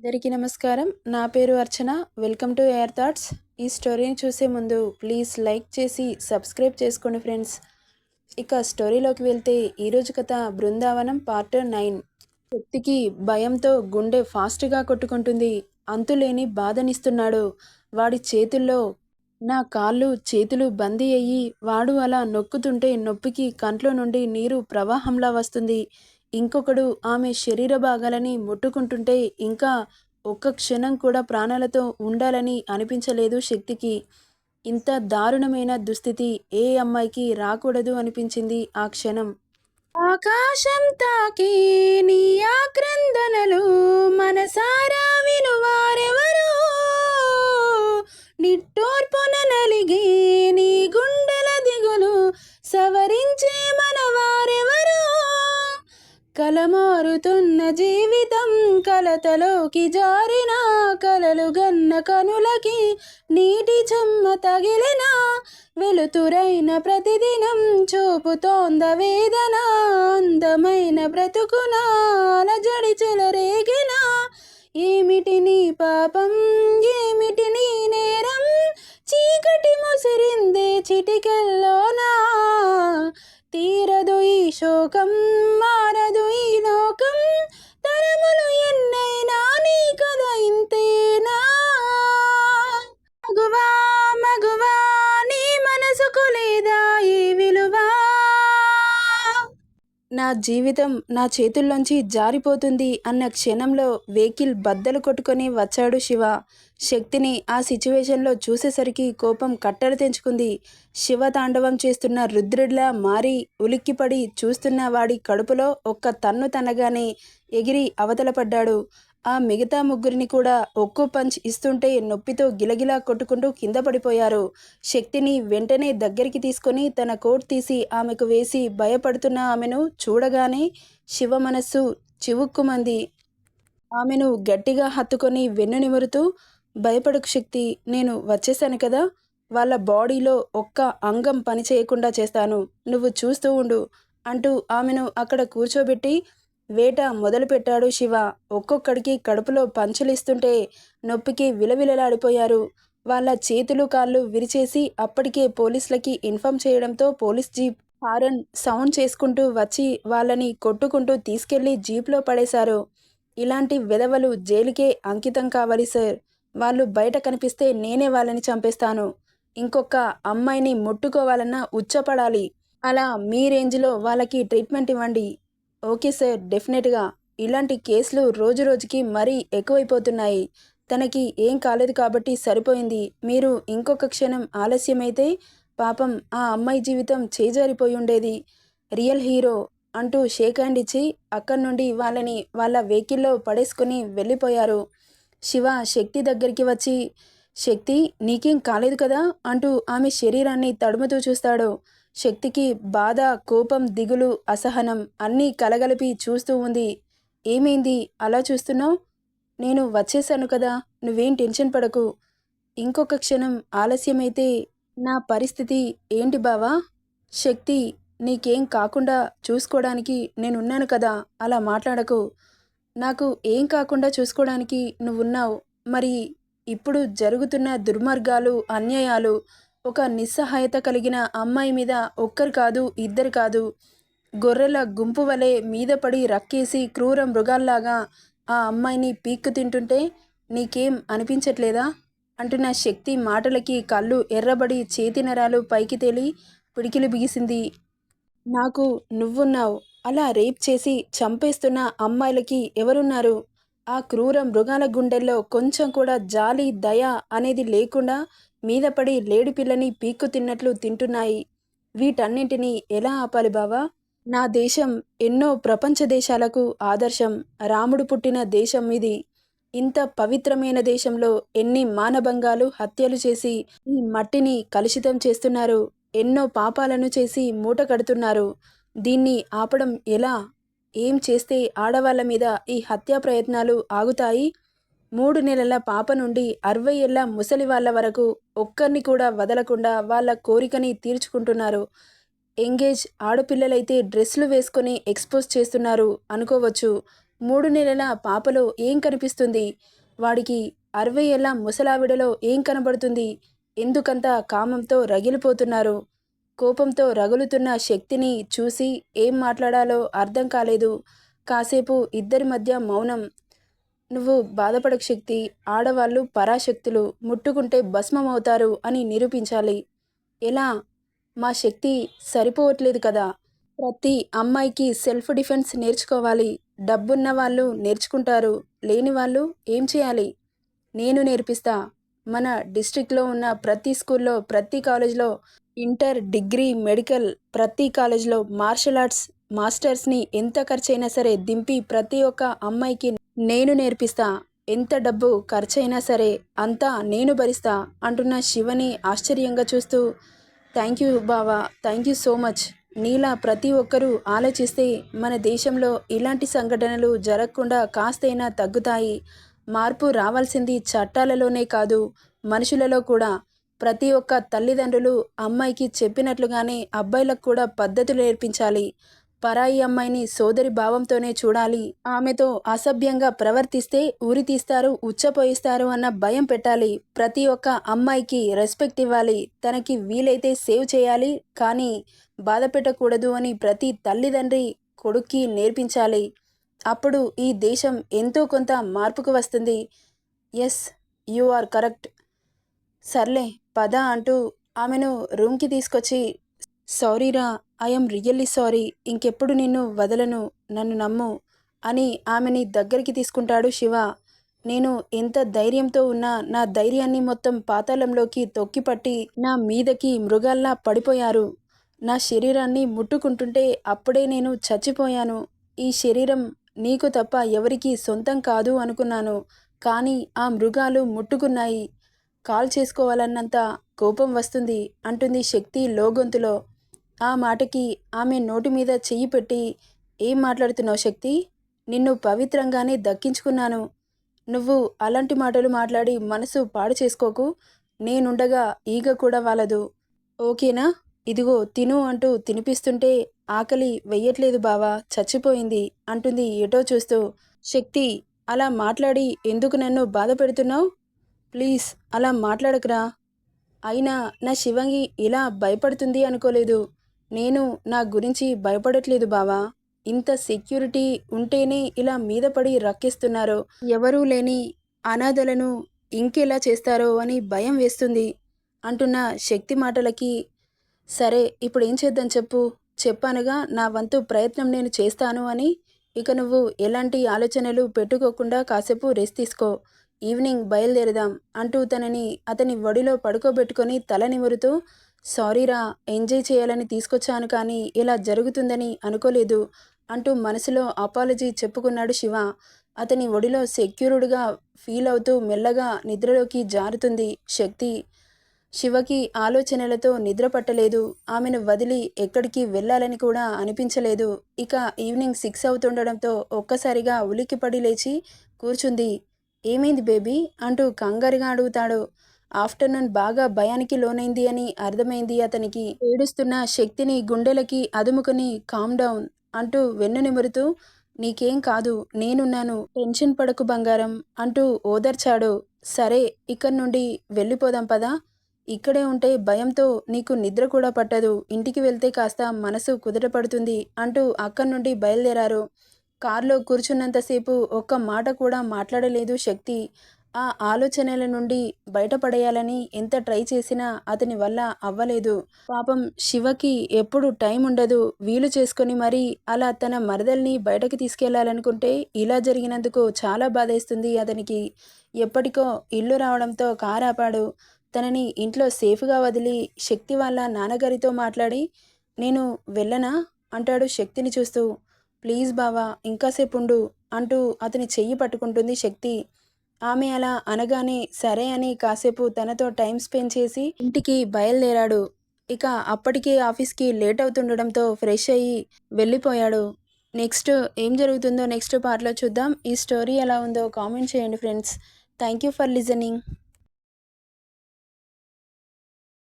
అందరికీ నమస్కారం. నా పేరు Archana. Welcome to air thoughts. ఈ స్టోరీని చూసే ముందు ప్లీజ్ లైక్ చేసి సబ్స్క్రైబ్ చేసుకోండి ఫ్రెండ్స్. ఇక స్టోరీలోకి వెళ్తే ఈరోజు కథ బృందావనం పార్ట్ నైన్. శక్తికి భయంతో గుండె ఫాస్ట్గా కొట్టుకుంటుంది. అంతులేని బాధనిస్తున్నాడు. వాడి చేతుల్లో నా కాళ్ళు చేతులు బందీ అయ్యి వాడు అలా నొక్కుతుంటే నొప్పికి కంట్లో నుండి నీరు ప్రవాహంలా వస్తుంది. ఇంకొకడు ఆమె శరీర భాగాలని ముట్టుకుంటుంటే ఇంకా ఒక్క క్షణం కూడా ప్రాణాలతో ఉండాలని అనిపించలేదు శక్తికి. ఇంత దారుణమైన దుస్థితి ఏ అమ్మాయికి రాకూడదు అనిపించింది ఆ క్షణం. ఆకాశం తాకే నీ ఆక్రందనలు మనసారా వినువారెవరు నిట్టోర్పున నలిగే నీ గుండెల దిగులు సవరించే కలమారుతున్న జీవితం కలతలోకి జారిన కలలు గన్న కనులకి నీటి చెమ్మ తగిలిన వెలుతురైన ప్రతిదినం చూపుతోంద వేదన అందమైన బ్రతుకున అలజడి చెలరేగిన ఏమిటి నీ పాపం? ఏమిటి నీ నేరం? చీకటి ముసిరిందే చిటికెల్లోనా? తీరదు ఈ శోకం నా జీవితం నా చేతుల్లోంచి జారిపోతుంది అన్న క్షణంలో వెహికల్ బద్దలు కొట్టుకొని వచ్చాడు శివ. శక్తిని ఆ సిచ్యువేషన్లో చూసేసరికి కోపం కట్టలు తెంచుకుంది. శివ తాండవం చేస్తున్న రుద్రుడిలా మారి ఉలిక్కిపడి చూస్తున్న వాడి కడుపులో ఒక్క తన్ను తనగానే ఎగిరి అవతలపడ్డాడు. ఆ మిగతా ముగ్గురిని కూడా ఒక్కో పంచ్ ఇస్తుంటే నొప్పితో గిలగిలా కొట్టుకుంటూ కింద పడిపోయారు. శక్తిని వెంటనే దగ్గరికి తీసుకొని తన కోట్ తీసి ఆమెకు వేసి భయపడుతున్న ఆమెను చూడగానే శివ మనస్సు చివుక్కుమంది. ఆమెను గట్టిగా హత్తుకొని వెన్ను నిమురుతూ భయపడకు శక్తి నేను వచ్చేసాను కదా. వాళ్ళ బాడీలో ఒక్క అంగం పని చేయకుండా చేస్తాను. నువ్వు చూస్తూ ఉండు అంటూ ఆమెను అక్కడ కూర్చోబెట్టి వేట మొదలుపెట్టాడు శివ. ఒక్కొక్కడికి కడుపులో పంచులిస్తుంటే నొప్పికి విలవిలలాడిపోయారు. వాళ్ళ చేతులు కాళ్ళు విరిచేసి అప్పటికే పోలీసులకి ఇన్ఫామ్ చేయడంతో పోలీస్ జీప్ హారన్ సౌండ్ చేసుకుంటూ వచ్చి వాళ్ళని కొట్టుకుంటూ తీసుకెళ్ళి జీప్లో పడేశారు. ఇలాంటి విధవలు జైలుకే అంకితం కావాలి సార్. వాళ్ళు బయట కనిపిస్తే నేనే వాళ్ళని చంపేస్తాను. ఇంకొక అమ్మాయిని ముట్టుకోవాలన్నా ఉచ్చపడాలి. అలా మీ రేంజ్లో వాళ్ళకి ట్రీట్మెంట్ ఇవ్వండి. ఓకే సార్ డెఫినెట్గా. ఇలాంటి కేసులు రోజు రోజుకి మరీ ఎక్కువైపోతున్నాయి. తనకి ఏం కాలేదు కాబట్టి సరిపోయింది. మీరు ఇంకొక క్షణం ఆలస్యమైతే పాపం ఆ అమ్మాయి జీవితం చేజారిపోయి ఉండేది. రియల్ హీరో అంటూ షేక్ హ్యాండ్ ఇచ్చి అక్కడి నుండి వాళ్ళని వాళ్ళ వెహికల్లో పడేసుకుని వెళ్ళిపోయారు. శివ శక్తి దగ్గరికి వచ్చి శక్తి నీకేం కాలేదు కదా? అంటూ ఆమె శరీరాన్ని తడుముతూ చూస్తాడు. శక్తికి బాధ కోపం దిగులు అసహనం అన్నీ కలగలిపి చూస్తూ ఉంది. ఏమైంది? అలా చూస్తున్నావు? నేను వచ్చేసాను కదా నువ్వేం టెన్షన్ పడకు. ఇంకొక క్షణం ఆలస్యమైతే నా పరిస్థితి ఏంటి బావా? శక్తి నీకేం కాకుండా చూసుకోవడానికి నేనున్నాను కదా అలా మాట్లాడకు. నాకు ఏం కాకుండా చూసుకోవడానికి నువ్వున్నావు. మరి ఇప్పుడు జరుగుతున్న దుర్మార్గాలు అన్యాయాలు ఒక నిస్సహాయత కలిగిన అమ్మాయి మీద ఒక్కరు కాదు ఇద్దరు కాదు. గొర్రెల గుంపు వలె మీద పడి రక్కేసి క్రూర మృగాల్లాగా ఆ అమ్మాయిని పీక్కు తింటుంటే నీకేం అనిపించట్లేదా? అంటున్న శక్తి మాటలకి కళ్ళు ఎర్రబడి చేతి నరాలు పైకి తేలి పిడికిలు బిగిసింది. నాకు నువ్వున్నావు. అలా రేప్ చేసి చంపేస్తున్న అమ్మాయిలకి ఎవరున్నారు? ఆ క్రూర మృగాల గుండెల్లో కొంచెం కూడా జాలి దయ అనేది లేకుండా మీద పడి లేడి పిల్లని పీక్కు తిన్నట్లు తింటున్నాయి. వీటన్నింటినీ ఎలా ఆపాలి బావా? నా దేశం ఎన్నో ప్రపంచ దేశాలకు ఆదర్శం. రాముడు పుట్టిన దేశం ఇది. ఇంత పవిత్రమైన దేశంలో ఎన్ని మానభంగాలు హత్యలు చేసి ఈ మట్టిని కలుషితం చేస్తున్నారు. ఎన్నో పాపాలను చేసి మూట కడుతున్నారు. దీన్ని ఆపడం ఎలా? ఏం చేస్తే ఆడవాళ్ళ మీద ఈ హత్యా ప్రయత్నాలు ఆగుతాయి? మూడు నెలల పాప నుండి అరవై ఏళ్ళ ముసలి వాళ్ళ వరకు ఒక్కరిని కూడా వదలకుండా వాళ్ళ కోరికని తీర్చుకుంటున్నారు. ఎంగేజ్ ఆడపిల్లలైతే డ్రెస్లు వేసుకొని ఎక్స్పోజ్ చేస్తున్నారు అనుకోవచ్చు. మూడు నెలల పాపలో ఏం కనిపిస్తుంది? వాడికి అరవై ఏళ్ళ ముసలావిడలో ఏం కనబడుతుంది? ఎందుకంత కామంతో రగిలిపోతున్నారు? కోపంతో రగులుతున్న శక్తిని చూసి ఏం మాట్లాడాలో అర్థం కాలేదు. కాసేపు ఇద్దరి మధ్య మౌనం. నువ్వు బాధపడక శక్తి ఆడవాళ్ళు పరాశక్తులు ముట్టుకుంటే భస్మమవుతారు అని నిరూపించాలి. ఎలా? మా శక్తి సరిపోవట్లేదు కదా. ప్రతి అమ్మాయికి సెల్ఫ్ డిఫెన్స్ నేర్చుకోవాలి. డబ్బున్న వాళ్ళు నేర్చుకుంటారు. లేని వాళ్ళు ఏం చేయాలి? నేను నేర్పిస్తా. మన డిస్ట్రిక్ట్లో ఉన్న ప్రతి స్కూల్లో ప్రతి కాలేజ్లో ఇంటర్ డిగ్రీ మెడికల్ ప్రతి కాలేజ్లో మార్షల్ ఆర్ట్స్ మాస్టర్స్ని ఎంత ఖర్చైనా సరే దింపి ప్రతి ఒక్క అమ్మాయికి నేను నేర్పిస్తా. ఎంత డబ్బు ఖర్చైనా సరే అంతా నేను భరిస్తా అంటున్న శివని ఆశ్చర్యంగా చూస్తూ థ్యాంక్ యూ బావా థ్యాంక్ యూ సో మచ్. నీలా ప్రతి ఒక్కరూ ఆలోచిస్తే మన దేశంలో ఇలాంటి సంఘటనలు జరగకుండా కాస్తైనా తగ్గుతాయి. మార్పు రావాల్సింది చట్టాలలోనే కాదు మనుషులలో కూడా. ప్రతి ఒక్క తల్లిదండ్రులు అమ్మాయికి చెప్పినట్లుగానే అబ్బాయిలకు కూడా పద్ధతులు నేర్పించాలి. పరాయి అమ్మాయిని సోదరి భావంతోనే చూడాలి. ఆమెతో అసభ్యంగా ప్రవర్తిస్తే ఉరి తీస్తారు ఉచ్చపోయిస్తారు అన్న భయం పెట్టాలి. ప్రతి ఒక్క అమ్మాయికి రెస్పెక్ట్ ఇవ్వాలి. తనకి వీలైతే సేవ్ చేయాలి. కానీ బాధ పెట్టకూడదు అని ప్రతి తల్లిదండ్రి కొడుక్కి నేర్పించాలి. అప్పుడు ఈ దేశం ఎంతో కొంత మార్పుకు వస్తుంది. Yes you are correct. సర్లే పద అంటూ ఆమెను రూమ్కి తీసుకొచ్చి సారీరా ఐఎమ్ రియల్లీ సారీ ఇంకెప్పుడు నిన్ను వదలను నన్ను నమ్ము అని ఆమెని దగ్గరికి తీసుకుంటాడు శివ. నేను ఎంత ధైర్యంతో ఉన్నా నా ధైర్యాన్ని మొత్తం పాతాళంలోకి తొక్కిపట్టి నా మీదకి మృగాల్లా పడిపోయారు. నా శరీరాన్ని ముట్టుకుంటుంటే అప్పుడే నేను చచ్చిపోయాను. ఈ శరీరం నీకు తప్ప ఎవరికీ సొంతం కాదు అనుకున్నాను. కానీ ఆ మృగాలు ముట్టుకున్నాయి. కాల్ చేసుకోవాలన్నంత కోపం వస్తుంది అంటుంది శక్తి లోగొంతులో. ఆ మాటకి ఆమె నోటి మీద చెయ్యి పెట్టి ఏం మాట్లాడుతున్నావు శక్తి? నిన్ను పవిత్రంగానే దక్కించుకున్నాను. నువ్వు అలాంటి మాటలు మాట్లాడి మనసు పాడు చేసుకోకు. నేనుండగా ఈగ కూడా వాలదు. ఓకేనా? ఇదిగో తిను అంటూ తినిపిస్తుంటే ఆకలి వెయ్యట్లేదు బావా చచ్చిపోయింది అంటుంది ఎటో చూస్తూ. శక్తి అలా మాట్లాడి ఎందుకు నన్ను బాధ పెడుతున్నావు? ప్లీజ్ అలా మాట్లాడకురా. అయినా నా శివంగి ఇలా భయపడుతుంది అనుకోలేదు. నేను నా గురించి భయపడట్లేదు బావా. ఇంత సెక్యూరిటీ ఉంటేనే ఇలా మీద పడి రక్కిస్తున్నారు. ఎవరూ లేని అనాథలను ఇంకెలా చేస్తారో అని భయం వేస్తుంది అంటున్న శక్తి మాటలకి సరే ఇప్పుడు ఏం చేద్దాం చెప్పు. చెప్పానుగా నా వంతు ప్రయత్నం నేను చేస్తాను అని. ఇక నువ్వు ఎలాంటి ఆలోచనలు పెట్టుకోకుండా కాసేపు రెస్ట్ తీసుకో. ఈవినింగ్ బయలుదేరదాం అంటూ తనని అతని ఒడిలో పడుకోబెట్టుకొని తల నిమురుతూ సారీరా ఎంజాయ్ చేయాలని తీసుకొచ్చాను కానీ ఇలా జరుగుతుందని అనుకోలేదు అంటూ మనసులో అపాలజీ చెప్పుకున్నాడు శివ. అతని ఒడిలో సెక్యూర్డ్గా ఫీల్ అవుతూ మెల్లగా నిద్రలోకి జారుతుంది శక్తి. శివకి ఆలోచనలతో నిద్ర పట్టలేదు. ఆమెను వదిలి ఎక్కడికి వెళ్ళాలని కూడా అనిపించలేదు. ఇక ఈవినింగ్ సిక్స్ అవుతుండడంతో ఒక్కసారిగా ఉలిక్కిపడి లేచి కూర్చుంది. ఏమైంది బేబీ? అంటూ కంగారుగా అడుగుతాడు. ఆఫ్టర్నూన్ బాగా భయానికి లోనైంది అని అర్థమైంది అతనికి. ఏడుస్తున్న శక్తిని గుండెలకి అదుముకుని కామ్ డౌన్ అంటూ వెన్ను నిమురుతూ నీకేం కాదు నేనున్నాను. టెన్షన్ పడకు బంగారం అంటూ ఓదర్చాడు. సరే ఇక్కడి నుండి వెళ్ళిపోదాం పదా. ఇక్కడే ఉంటే భయంతో నీకు నిద్ర కూడా పట్టదు. ఇంటికి వెళ్తే కాస్త మనసు కుదుటపడుతుంది అంటూ అక్కడి నుండి బయలుదేరారు. కారులో కూర్చున్నంతసేపు ఒక్క మాట కూడా మాట్లాడలేదు శక్తి. ఆ ఆలోచనల నుండి బయటపడేయాలని ఎంత ట్రై చేసినా అతని వల్ల అవ్వలేదు. పాపం శివకి ఎప్పుడు టైం ఉండదు. వీలు చేసుకొని మరీ అలా తన మరదల్ని బయటకు తీసుకెళ్ళాలనుకుంటే ఇలా జరిగినందుకు చాలా బాధేస్తుంది అతనికి. ఎప్పటికో ఇల్లు రావడంతో కారు ఆపాడు. తనని ఇంట్లో సేఫ్గా వదిలి శక్తి వాళ్ళ నాన్నగారితో మాట్లాడి నేను వెళ్ళనా? అంటాడు శక్తిని చూస్తూ. ప్లీజ్ బావా ఇంకాసేపు ఉండు అంటూ అతని చెయ్యి పట్టుకుంటుంది శక్తి. ఆమె అలా అనగానే సరే అని కాసేపు తనతో టైం స్పెండ్ చేసి ఇంటికి బయలుదేరాడు. ఇక అప్పటికే ఆఫీస్కి లేట్ అవుతుండడంతో ఫ్రెష్ అయ్యి వెళ్ళిపోయాడు. నెక్స్ట్ ఏం జరుగుతుందో నెక్స్ట్ పార్ట్లో చూద్దాం. ఈ స్టోరీ ఎలా ఉందో కామెంట్ చేయండి friends. Thank you for listening.